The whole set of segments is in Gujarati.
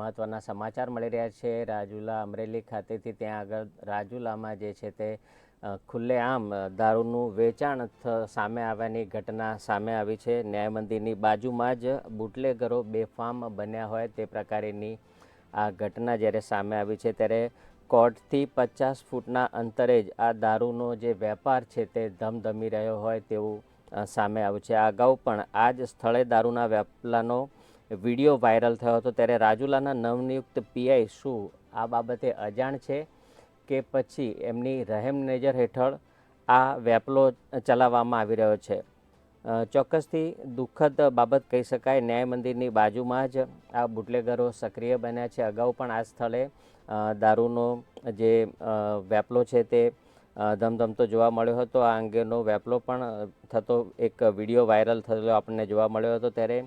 મહત્વના સમાચાર મળી રહ્યા છે. રાજુલા અમરેલી ખાતેથી ત્યાં આગળ રાજુલામાં જે છે તે ખુલ્લેઆમ દારૂનું વેચાણ સામે આવવાની ઘટના સામે આવી છે. ન્યાય મંદિરની બાજુમાં જ બુટલેગરો બેફામ બન્યા હોય તે પ્રકારેની આ ઘટના જ્યારે સામે આવી છે ત્યારે કોર્ટથી પચાસ ફૂટના અંતરે જ આ દારૂનો જે વેપાર છે તે ધમધમી રહ્યો હોય તેવું સામે આવ્યું છે. અગાઉ પણ આ જ સ્થળે દારૂના વેપલાનો વીડિયો વાયરલ થયો હતો ત્યારે રાજુલાના નવનિયુક્ત પીઆઈ શું આ બાબતે અજાણ છે કે પછી એમની રહેમ નજર હેઠળ આ વેપલો ચલાવવામાં આવી રહ્યો છે. ચોક્કસથી દુઃખદ બાબત કહી શકાય. ન્યાય મંદિરની બાજુમાં જ આ બુટલેગરો સક્રિય બન્યા છે. અગાઉ પણ આ સ્થળે દારૂનો જે વેપલો છે તે ધમધમતો જોવા મળ્યો હતો. આ અંગેનો વેપલો પણ થતો એક વીડિયો વાયરલ થયેલો આપણને જોવા મળ્યો હતો. ત્યારે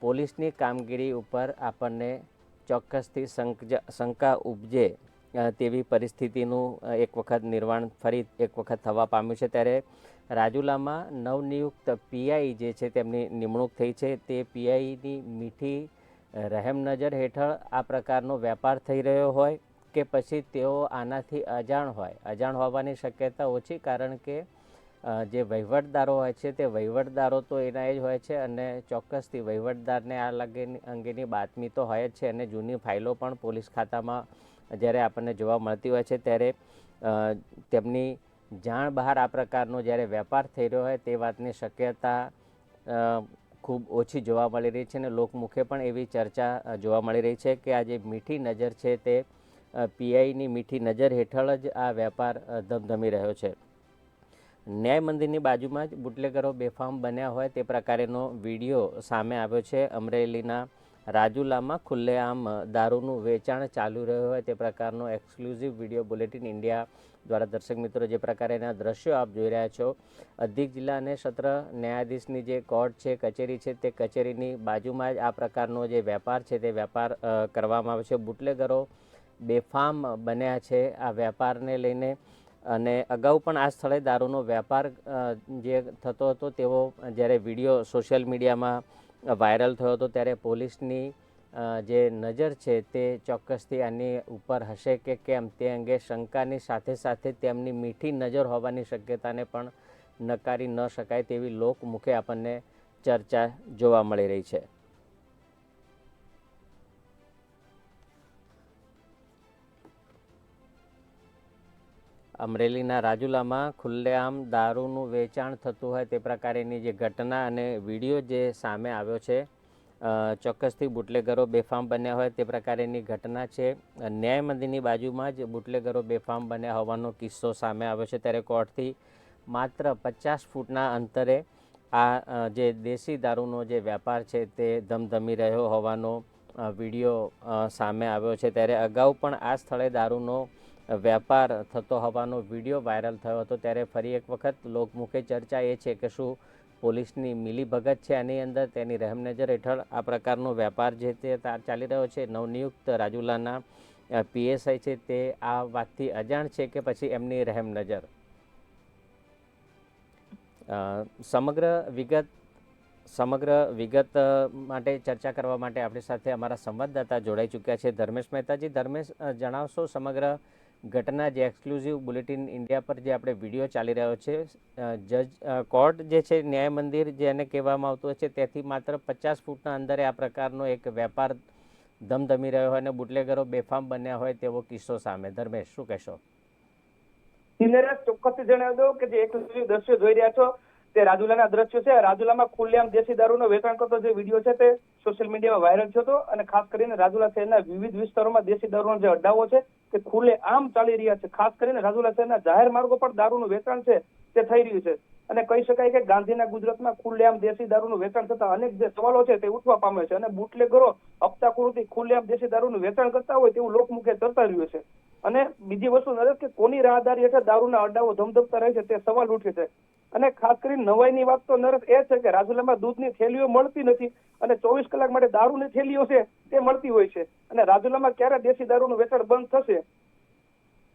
પોલીસની કામગીરી ઉપર આપણને ચોક્કસથી શંકા ઉપજે તેવી પરિસ્થિતિનું એક વખત નિર્માણ ફરી એક વખત થવા પામ્યું છે. ત્યારે રાજુલામાં નવનિયુક્ત પીઆઈ જે છે તેમની નિમણૂક થઈ છે. તે પીઆઈની મીઠી રહેમ નજર હેઠળ આ પ્રકારનો વેપાર થઈ રહ્યો હોય કે પછી તેઓ આનાથી અજાણ હોય. અજાણ હોવાની શક્યતા ઓછી કારણ કે જે વહીવટદારો હોય છે તે વહીવટદારો તો એના જ હોય છે અને ચોક્કસથી વહીવટદારને આ લગેની અંગેની બાતમી તો હોય જ છે અને જૂની ફાઇલો પણ પોલીસ ખાતામાં જ્યારે આપણને જોવા મળતી હોય છે ત્યારે તેમની જાણ બહાર આ પ્રકારનો જ્યારે વેપાર થઈ રહ્યો હોય તે વાતની શક્યતા ખૂબ ઓછી જોવા મળી રહી છે અને લોકમુખે પણ એવી ચર્ચા જોવા મળી રહી છે કે આ જે મીઠી નજર છે તે પીઆઈની મીઠી નજર હેઠળ જ આ વેપાર ધમધમી રહ્યો છે. ન્યાય મંદિરની બાજુમાં જ બુટલેગરો બેફામ બન્યા હોય તે પ્રકારેનો વીડિયો સામે આવ્યો છે. અમરેલીના રાજુલામાં ખુલ્લેઆમ દારૂનું વેચાણ ચાલુ રહ્યું હોય તે પ્રકારનો એક્સક્લુઝિવ વીડિયો બુલેટિન ઇન્ડિયા દ્વારા દર્શક મિત્રો જે પ્રકારેના દ્રશ્યો આપ જોઈ રહ્યા છો. અધિક જિલ્લા અને સત્ર ન્યાયાધીશની જે કોર્ટ છે, કચેરી છે, તે કચેરીની બાજુમાં જ આ પ્રકારનો જે વેપાર છે તે વેપાર કરવામાં આવે છે. બુટલેગરો બેફામ બન્યા છે. આ વેપારને લઈને અને અગાઉ પણ આ સ્થળે દારૂનો વેપાર જે થતો હતો તેવો જ્યારે વીડિયો સોશિયલ મીડિયામાં વાયરલ થયો હતો ત્યારે પોલીસની જે નજર છે તે ચોક્કસથી આની ઉપર હશે કે કેમ તે અંગે શંકાની સાથે સાથે તેમની મીઠી નજર હોવાની શક્યતાને પણ નકારી ન શકાય તેવી લોકમુખે આપણને ચર્ચા જોવા મળી રહી છે. અમરેલીના રાજુલામાં ખુલ્લેઆમ દારૂનું વેચાણ થતું હોય તે પ્રકારેની જે ઘટના અને વીડિયો જે સામે આવ્યો છે ચોક્કસથી બુટલેગરો બેફામ બન્યા હોય તે પ્રકારેની ઘટના છે. ન્યાય મંદિરની બાજુમાં જ બુટલેગરો બેફામ બન્યા હોવાનો કિસ્સો સામે આવ્યો છે. ત્યારે કોર્ટથી માત્ર પચાસ ફૂટના અંતરે આ જે દેશી દારૂનો જે વેપાર છે તે ધમધમી રહ્યો હોવાનો વીડિયો સામે આવ્યો છે. ત્યારે અગાઉ પણ આ સ્થળે દારૂનો વેપાર થતો હોવાનો વીડિયો વાયરલ થયો હતો. ત્યારે ફરી એક વખત લોકમુખે ચર્ચા એ છે કે શું પોલીસની મિલીભગત છે આની અંદર? તેની રહેમ નજર હેઠળ આ પ્રકારનો વેપાર જે તે ચાલી રહ્યો છે નવનિયુક્ત રાજુલાના પીએસઆઈ છે તે આ વાતથી અજાણ છે કે પછી એમની રહેમ નજર? અ, સમગ્ર વિગત સમગ્ર વિગત માટે ચર્ચા કરવા માટે આપણી સાથે અમારા સંવાદદાતા જોડાઈ ચૂક્યા છે. ધર્મેશ મહેતાજી ધર્મેશ જણાવશો સમગ્ર ઘટના જે એક્સક્લુઝિવ બુલેટિન ઇન્ડિયા પર જે આપણે વીડિયો ચાલી રહ્યો છે જજ કોર્ટ જે છે ન્યાય મંદિર જેને કહેવામાં આવતું છે, તેથી માત્ર પચાસ ફૂટના અંદરે આ પ્રકારનો એક વેપાર ધમધમી રહ્યો હોય અને બુટલેગરો બેફામ બન્યા હોય તેવો કિસ્સો સામે. ધર્મેશ, શું કહેશો? ચોક્કસ જણાવી દઉં કે જે એક્સક્લુઝિવ દ્રશ્યો જોઈ રહ્યા છો તે રાજુલાના દ્રશ્યો છે. રાજુલામાં ખુલ્લેઆમ દેશી દારૂનો વેચાણ કરતો જે વીડિયો છે તે સોશિયલ મીડિયામાં વાયરલ થયો હતો અને ખાસ કરીને રાજુલા શહેરના વિવિધ વિસ્તારોમાં દેશી દારૂનો જે અડ્ડાઓ છે તે ખુલ્લે ચાલી રહ્યા છે. ખાસ કરીને રાજુલા શહેરના જાહેર માર્ગો પર દારૂનું વેચાણ છે તે થઈ રહ્યું છે. અને કહી શકાય કે ગાંધીના ગુજરાતમાં ખુલ્લેઆમ દેશી દારૂનું વેચાણ થતા અનેક જે સવાલો છે તે ઉઠવા પામે છે. અને બુટલેગરો કુરુથી ખુલ્લેઆમ દેશી દારૂનું વેચાણ કરતા હોય તેવું લોકમુખે ચર્ચા રહ્યું છે. અને બીજી વસ્તુ નરેશ કે કોની રાહદારી હેઠળ દારૂના અડ્ડાઓ ધમધમતા રહે છે તે સવાલ ઉઠે છે. અને ખાસ કરીને નવાઈની વાત તો નરેશ એ છે કે રાજુલામાં દૂધની થેલીઓ મળતી નથી અને ચોવીસ કલાક માટે દારૂની થેલીઓ છે તે મળતી હોય છે. અને રાજુલામાં ક્યારે દેશી દારૂનું વેચાણ બંધ થશે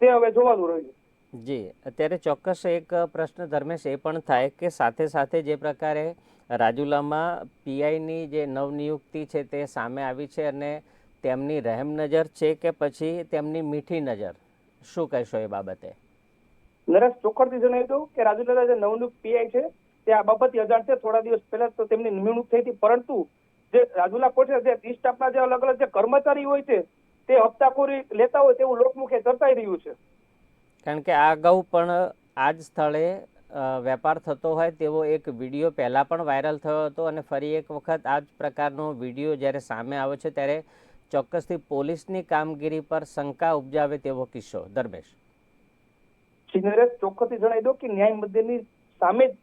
તે હવે જોવાનું રહ્યું જી, અત્યારે ચોક્કસ એક પ્રશ્ન ધર્મેશ એ પણ થાય કે સાથે સાથે જે પ્રકારે રાજુલામાં પીઆઈની જે નવનિયુક્તિ છે તે સામે આવી છે અને તેમની રહેમ નજર છે કે પછી તેમની મીઠી નજર? શું કહેશો એ બાબતે? નરેશ ચોખ્ખડથી જણાવી દઉં કે રાજુલાના જે નવનિયુક્ત પીઆઈ છે તે આ બાબતે અજાણ છે થોડા દિવસ પહેલા તો તેમની નિમણૂક થઈ હતી. પરંતુ જે રાજુલા કોર્ટે જે સ્ટાફના જે અલગ અલગ જે કર્મચારી હોય છે તે હપ્તાખોરી લેતા હોય તેવું લોકમુખે ચર્ચાઈ રહ્યું છે. કારણ કે આ અગાઉ પણ આ જ સ્થળે વેપાર થતો હોય તેવો એક વીડિયો પહેલાં પણ વાયરલ થયો હતો અને ફરી એક વખત આ જ પ્રકારનો વીડિયો જ્યારે સામે આવે છે ત્યારે ચોક્કસથી પોલીસની કામગીરી પર શંકા ઉપજાવે તેવો કિસ્સો. ધર્મેશ. નરેશ ચોખ્ખથી જણાવી દો કે ન્યાય મંદિરની સામે જ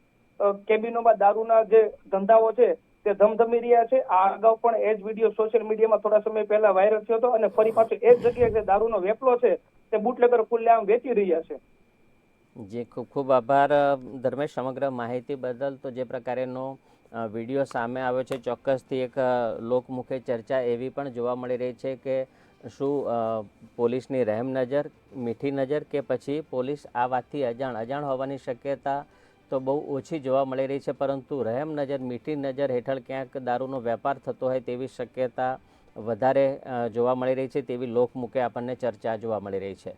કેબિનોમાં દારૂના જે ધંધાઓ છે તે ધમધમી રહ્યા છે. આ અગાઉ પણ એ જ વીડિયો સોશિયલ મીડિયામાં થોડા સમય પહેલા વાયરલ થયો હતો અને ફરી પાછો એ જ જગ્યાએ જે દારૂનો વેપલો છે તે બુટલેગર ખુલ્લેઆમ વેચી રહ્યા છે. જે ખૂબ ખૂબ આભાર ધર્મેશ સમગ્ર માહિતી બદલ. તો જે પ્રકારેનો વીડિયો સામે આવ્યો છે. ચોક્કસથી એક લોકમુખે ચર્ચા એવી પણ જોવા મળી રહી છે કે શું પોલીસની રહેમ નજર, મીઠી નજર કે પછી પોલીસ આ વાતથી અજાણ અજાણ હોવાની શક્યતા તો બહુ ઓછી જોવા મળી રહી છે. પરંતુ રહેમ નજર, મીઠી નજર હેઠળ ક્યાંક દારૂનો વેપાર થતો હોય તેવી શક્યતા વધારે જોવા મળી રહી છે. તેવી લોકમુખે આપણને ચર્ચા જોવા મળી રહી છે.